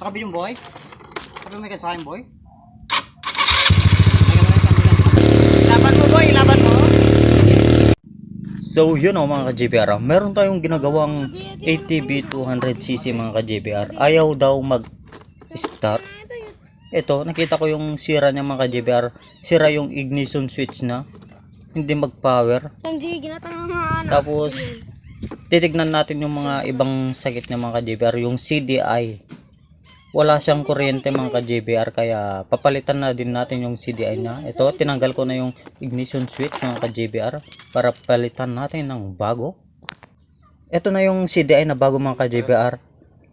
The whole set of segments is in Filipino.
Pakabi yung boy. Sabi mo sa akin boy. Laban mo boy, laban mo. So yun o mga ka-JBR, ah. meron tayong ginagawang ATV 200cc mga ka-JBR. Ayaw daw mag-start. Ito, nakita ko yung sira niya mga ka-JBR. Sira yung ignition switch na. Hindi mag-power. Ano. Tapos, titignan natin yung mga ibang sakit ng mga ka-JBR. Yung CDI. Wala siyang kuryente mga ka-JBR kaya papalitan na din natin yung CDI na. Ito, tinanggal ko na yung ignition switch mga ka-JBR para palitan natin ng bago. Ito na yung CDI na bago mga ka-JBR.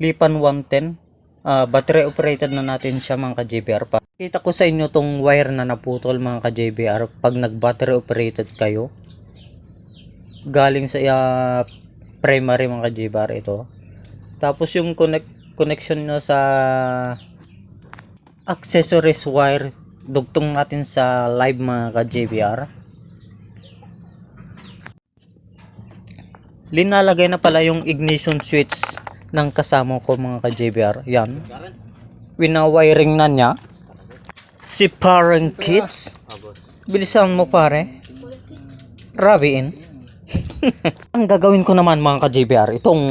Lipan 110. Ah, battery operated na natin siya mga ka-JBR. Kita ko sa inyo tong wire na naputol mga ka-JBR pag nag-battery operated kayo galing sa ah, primary mga ka-JBR ito. Tapos yung connect connection nyo sa accessories wire dugtong natin sa live mga ka-JBR. Linalagay na pala yung ignition switch ng kasama ko mga ka-JBR. Yan. Winawiring na niya. Si parang kids. Bilisan mo pare. Rabiin. Ang gagawin ko naman mga ka-JBR, itong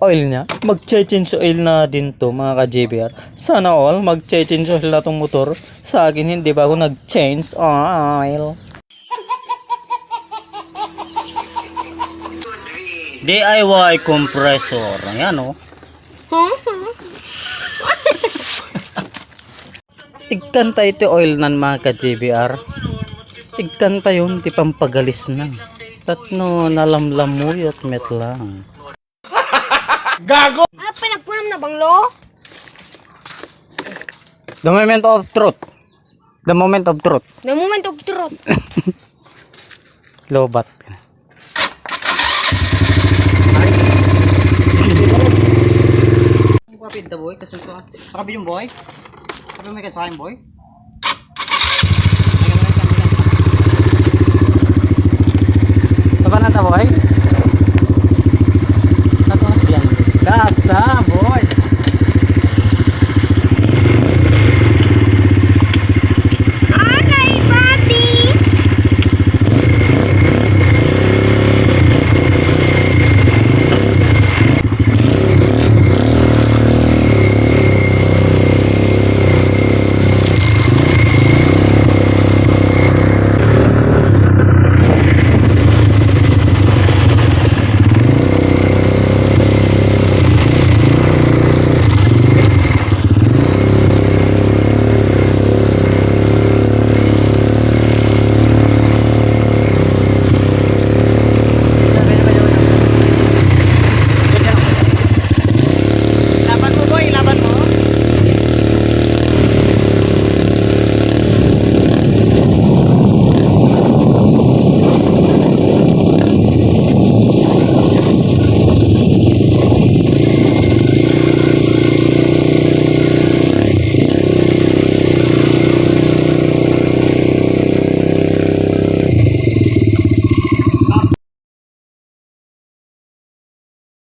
oil niya, mag-change oil na din to mga ka-JBR. Sana all, mag-change oil na tong motor. Sa akin, hindi ba ako nag-change oil? DIY compressor. Ayan oh. Huh? Igkanta ito oil nan mga ka-JBR. Igkanta yun, di pampagalis na. Tatno nalamlamuyot met lang. Ano pinagpunam na banglo? The moment of truth. The moment of truth. The moment of truth. Lobat. Pakabi the boy, kasi ito. Pakabi yung boy. Sabi mo sa akin boy. Na